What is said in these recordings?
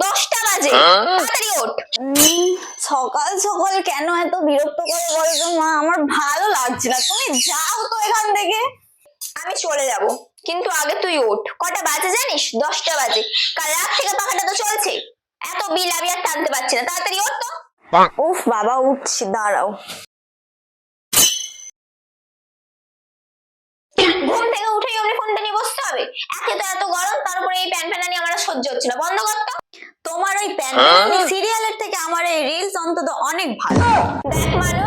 বাজে। তাড়াতাড়ি ওঠ। সকাল সকাল কেন এত বিরক্ত করে বলতো মা? আমার ভালো লাগছে না। তুমি যাও তো এখান থেকে। আমি চলে যাব। কিন্তু আগে তুই ওঠ। কটা বাজে জানিস? দশটা বাজে। কাল রাত থেকে পাখাটা তো চলছে। এত বিল আমি আর টানতে পারছি না। তাড়াতাড়ি ওঠ তো। উফ বাবা উঠছি দাঁড়াও। ঘুম থেকে উঠেই অমনি ফোনটা নিয়ে বসতে হবে। একে তো এত গরম তারপরে এই প্যান ফ্যানা নিয়ে আমার সহ্য হচ্ছে না। বন্ধ করতো তোমার ওই প্যান সিরিয়ালের থেকে আমার এই রিলস অন্তত অনেক ভালো। দেখ মানু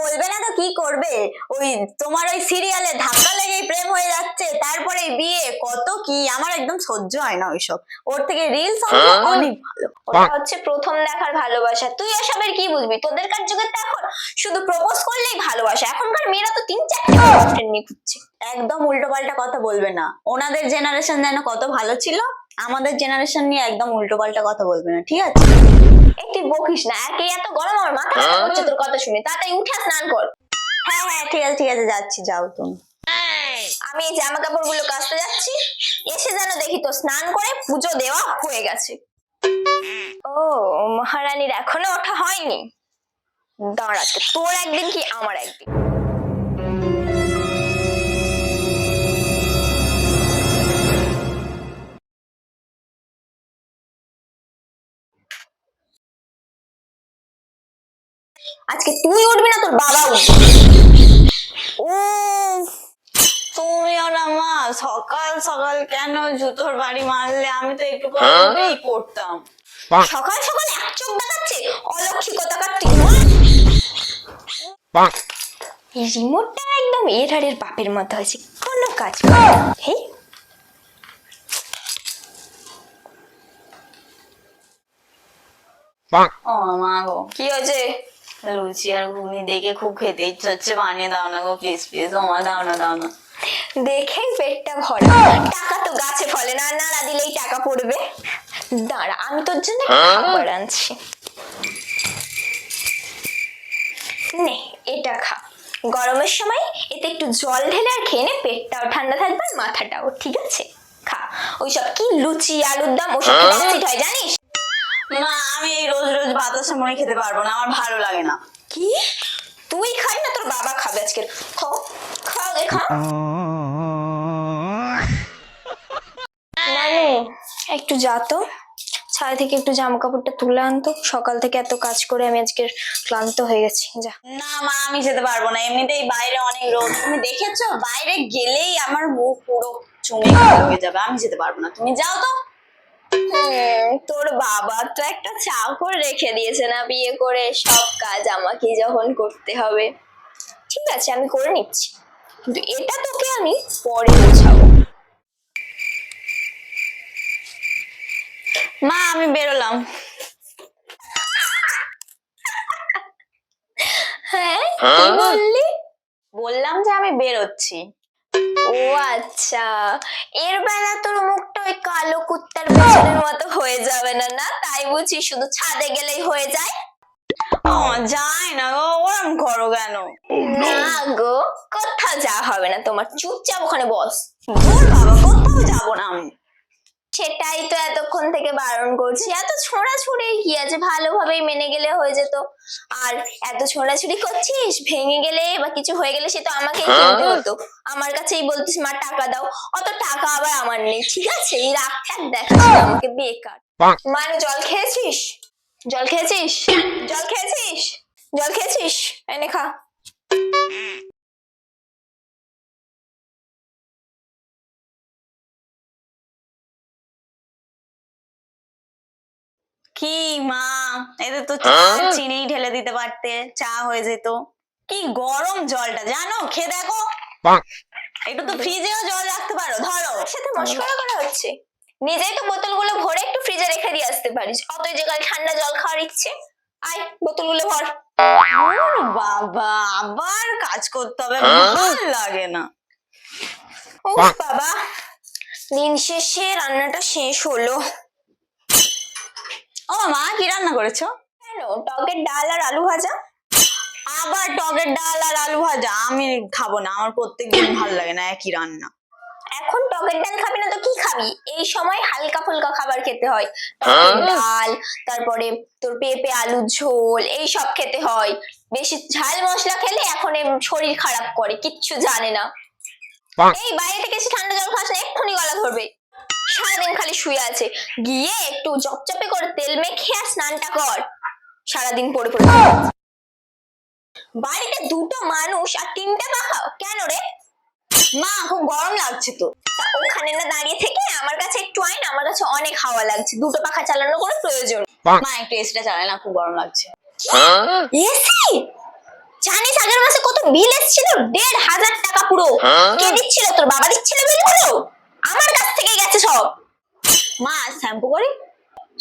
বলবে না তো কি করবে? ওই তোমার ওই সিরিয়ালে ধাক্কা লেগেই প্রেম হয়ে যাচ্ছে তারপরে বিয়ে কত কি? আমার একদম সহ্য হয় না ওইসব। ওর থেকে রিলস অনেক ভালো। ওটা হচ্ছে প্রথম দেখার ভালোবাসা। তুই এসবের কি বুঝবি? তোদের কার যুগে তো এখন শুধু প্রপোজ করলেই ভালোবাসা। এখনকার মেয়েরা তো তিন চারটে বয়ফ্রেন্ড নিয়ে ঘুরছে একদম উল্টো পাল্টা কথা বলবে না। ওনাদের জেনারেশন যেন কত ভালো ছিল আমাদের জেনারেশন নিয়ে একদম উল্টো পাল্টা কথা বলবে না ঠিক আছে? তুই বকিস না একে এত গরম? আমার মাথা ব্যথা করছে তোর কথা শুনে। তাড়াতাড়ি উঠে আর স্নান কর। হ্যাঁ হ্যাঁ ঠিক আছে ঠিক আছে যাচ্ছি যাও তুমি। আমি এই জামা কাপড়গুলো কাচতে যাচ্ছি এসে যেন দেখি তো স্নান করে পুজো দেওয়া হয়ে গেছে। ও মহারানীর এখনও ওঠা হয়নি। দাঁড়া আজকে তোর একদিন কি আমার একদিন? আজকে তুই উঠবি না তোর বাবা উঠবে। তুমি ওরা মা সকাল সকাল কেন জুতোর বাড়ি মারলে? আমি তো একটু পরে উঠেই পড়তাম। সকাল সকাল এক চোখ দেখাচ্ছে অলক্ষী কথাকার তুই রিমোটটা একদম এরারের বাপের মতো হয়েছে কোনো কাজ। হেই ও মা গো কি হয়েছে? লুচি আর ঘুগনি দেখে খুব খেতে ইচ্ছে হচ্ছে বানিয়ে দাও না গো প্লিজ প্লিজ মা দাও না দাও না দেখেই পেটটা ভরা টাকা তো গাছে ফলে না নাড়া দিলেই টাকা পড়বে দাঁড়া আমি তোর জন্য খাবার আনছি নে এটা খা গরমের সময় এতে একটু জল ঢেলে আর খেয়ে নে পেটটাও ঠান্ডা থাকবে আর মাথাটাও ঠিক আছে খা ওইসব কি লুচি আলুর দাম ওসব হয় জানিস মা আমি এই রোজ রোজ বাতাসে মুড়ি খেতে পারব না আমার ভালো লাগে না। কি? তুই খাই না তোর বাবা খাবে আজকে। খাও খাও খা। একটু যা তো। ছাদ থেকে একটু জামা কাপড়টা তুলে আনতো সকাল থেকে এত কাজ করে আমি আজকে ক্লান্ত হয়ে গেছি। যা। না মা আমি যেতে পারব না। এমনিতেই বাইরে অনেক রোদ। তুমি দেখেছ? বাইরে গেলেই আমার মুখ পুরো চুমে হয়ে যাবে। আমি যেতে পারব না। তুমি যাও তো। তোর বাবা তো একটা চাকর রেখে দিয়েছে না বিয়ে করে সব কাজ আমাকে যখন করতে হবে। ঠিক আছে আমি করে নিচ্ছি। কিন্তু এটা তোকে আমি পরে বোঝাবো। মা আমি বেরোলাম। হ্যাঁ কি বললি? বললাম যে আমি বেরোচ্ছি। ও আচ্ছা এর বেলা তোর মুখটা ওই কালো কুত্তার পেছনের মতো হয়ে যাবে না না? তাই বুঝি শুধু ছাদে গেলেই হয়ে যায়? ও যাই না গো ওরম করো কেন? না গো কোথাও যা হবে না তোমার। চুপচাপ ওখানে বস। বাবা কোথাও যাব না আমি। সেটাই তো এতক্ষণ থেকে বারণ করছি। এত ছোড়াছুড়ি কি আছে? ভালোভাবেই মেনে গেলে হয়ে যেত। আর এত ছোড়াছুড়ি করছিস? ভেঙে গেলে বা কিছু হয়ে গেলে সে তো আমাকেই কিনতে হতো। আমার কাছেই বলতিস মা টাকা দাও। অত টাকা আবার আমার নেই ঠিক আছে? এই রাগটা দেখাচ্ছি না আমাকে বেকার। মানে জল খেয়েছিস? জল খেয়েছিস? জল খেয়েছিস? জল খেয়েছিস? এনে খা। কি মা? এতে তো চা চিনি ঢেলে দিতে পারতে চা হয়ে যেত। কি গরম জলটা জানো? খেয়ে দেখো। একটু তো ফ্রিজেও জল রাখতে পারো ধরো। সাথে মশকরা করা হচ্ছে। নিজেই তো বোতলগুলো ভরে একটু ফ্রিজে রেখে দিয়ে আসতে পারিস। অতই যে কাল ঠান্ডা জল খাওয়ার ইচ্ছে। আয় বোতলগুলো ভর। বাবা আবার কাজ করতে হবে ভালো লাগে না। ও বাবা। দিন শেষে রান্নাটা শেষ হলো। ও মা কি রান্না করেছ? কেন? টকের ডাল আর আলু ভাজা? আবার টকের ডাল আর আলু ভাজা? আমি খাব না আমার প্রত্যেক দিন ভালো লাগে না একই রান্না। এখন টকের ডাল খাবি না তো কি খাবি? এই সময় হালকা ফুলকা খাবার খেতে হয়। টকের ডাল তারপরে তোর পেঁপে আলু ঝোল এই সব খেতে হয়। বেশি ঝাল মশলা খেলে এখন শরীর খারাপ করে কিচ্ছু জানে না। এই বাইরে থেকে এসে ঠান্ডা জল খাস না এক্ষুনি গলা ধরবে। সারাদিন খালি শুয়ে আছে। গিয়ে একটু চপচপে করে তেল মেখে আর স্নানটা কর। সারাদিন পড়ে পড়ে বাড়িতে দুটো মানুষ আর তিনটা পাখা কেন রে? মা খুব গরম লাগছে তো। ওখানে না দাঁড়িয়ে থেকে আমার কাছে একটু আয় না আমার কাছে অনেক হাওয়া লাগছে। দুটো পাখা চালানোর কোনো প্রয়োজন মা একটু এসিটা চালায় না খুব গরম লাগছে। এসি জানিস আগের মাসে কত বিল এসেছিল? দেড় হাজার টাকা পুরো। কে দিচ্ছিল? তোর বাবা দিচ্ছিল বিলগুলো আমার কাছ থেকে গেছে সব। মা শ্যাম্পু করি?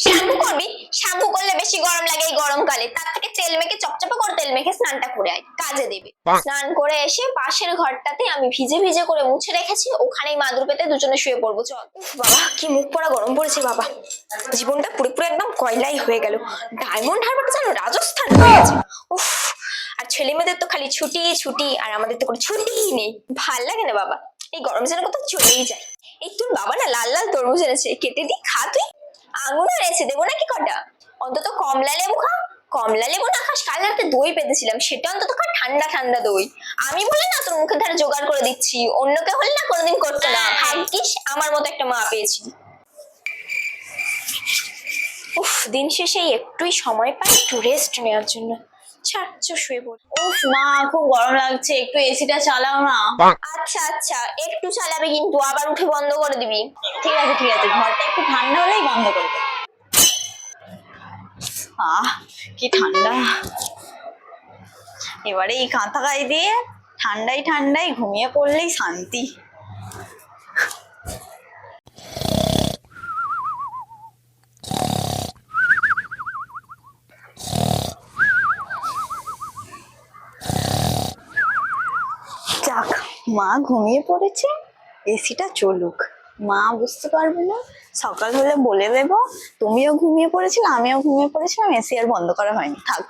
শ্যাম্পু করবি? শ্যাম্পু করলে বেশি গরম লাগে এই গরমকালে। তার থেকে তেল মেখে চপচপে করে তেল মেখে স্নানটা করে আয় কাজে দেবে। স্নান করে এসে পাশের ঘরটাতে আমি ভিজে ভিজে করে মুছে রেখেছি। ওখানেই মাদুর পেতে দুজনে শুয়ে পড়ব। চল। বাবা কি মুখ পড়া গরম পড়েছে বাবা। জীবনটা পুরোপুরি একদম কয়লাই হয়ে গেল। ডায়মন্ড হারবারটা যেন রাজস্থান হয়ে গেছে। উফ আর ছেলে মেয়েদের তো খালি ছুটি ছুটি আর আমাদের তো কোনো ছুটিই নেই। ভালো লাগে না বাবা। এই গরম যেন কোথাও চলেই যায়। এই তোর বাবা না লাল লাল তরমুজ এনেছে। কেটে দি খা তুই। আঙুর এনেছে দেবো নাকি কটা? অন্তত কমলা লেবু খা। কমলা লেবু না খাস কাল রাতে দই পেতেছিলাম। সেটা অন্তত খা ঠান্ডা ঠান্ডা দই। আমি বলে না তোর মুখের ধারে জোগাড় করে দিচ্ছি। অন্য কেউ হলে না কোনোদিন করতো না। ভাগ্যিস আমার মতো একটা মা পেয়েছি। উফ দিন শেষে একটুই সময় পাই একটু রেস্ট নেওয়ার জন্য। ছাড় শুয়ে পড়। উফ মা খুব গরম লাগছে একটু এসিটা চালাও না। আচ্ছা আচ্ছা একটু চালাবে কিন্তু আবার উঠে বন্ধ করে দিবি। ঠিক আছে ঠিক আছে ঘরটা একটু ঠান্ডা হলেই বন্ধ করে দেবো আহ কি ঠান্ডা। এবারে এই কাঁথা গায়ে দিয়ে ঠান্ডায় ঠান্ডায় ঘুমিয়ে পড়লেই শান্তি। মা ঘুমিয়ে পড়েছে এসিটা চলুক। মা বুঝতে পারবে না সকাল হলে বলে দেব তুমিও ঘুমিয়ে পড়েছিলে আমিও ঘুমিয়ে পড়েছিলাম এসি আর বন্ধ করা হয়নি থাক।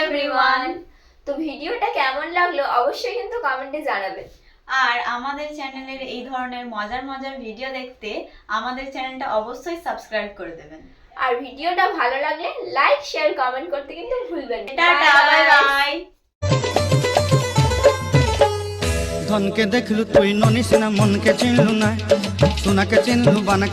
এভরিওয়ান তো ভিডিওটা কেমন লাগল অবশ্যই কিন্তু কমেন্টে জানাবেন আর আমাদের চ্যানেলের এই ধরনের মজার মজার ভিডিও দেখতে আমাদের চ্যানেলটা অবশ্যই সাবস্ক্রাইব করে দেবেন। আর ভিডিওটা ভালো লাগলে লাইক শেয়ার কমেন্ট করতে কিন্তু ভুলবেন না। টাটা বাই বাই ধনকে দেখলু তুই ননিস না মনকে চিনলু না। সোনাকে চিনলু বানাকে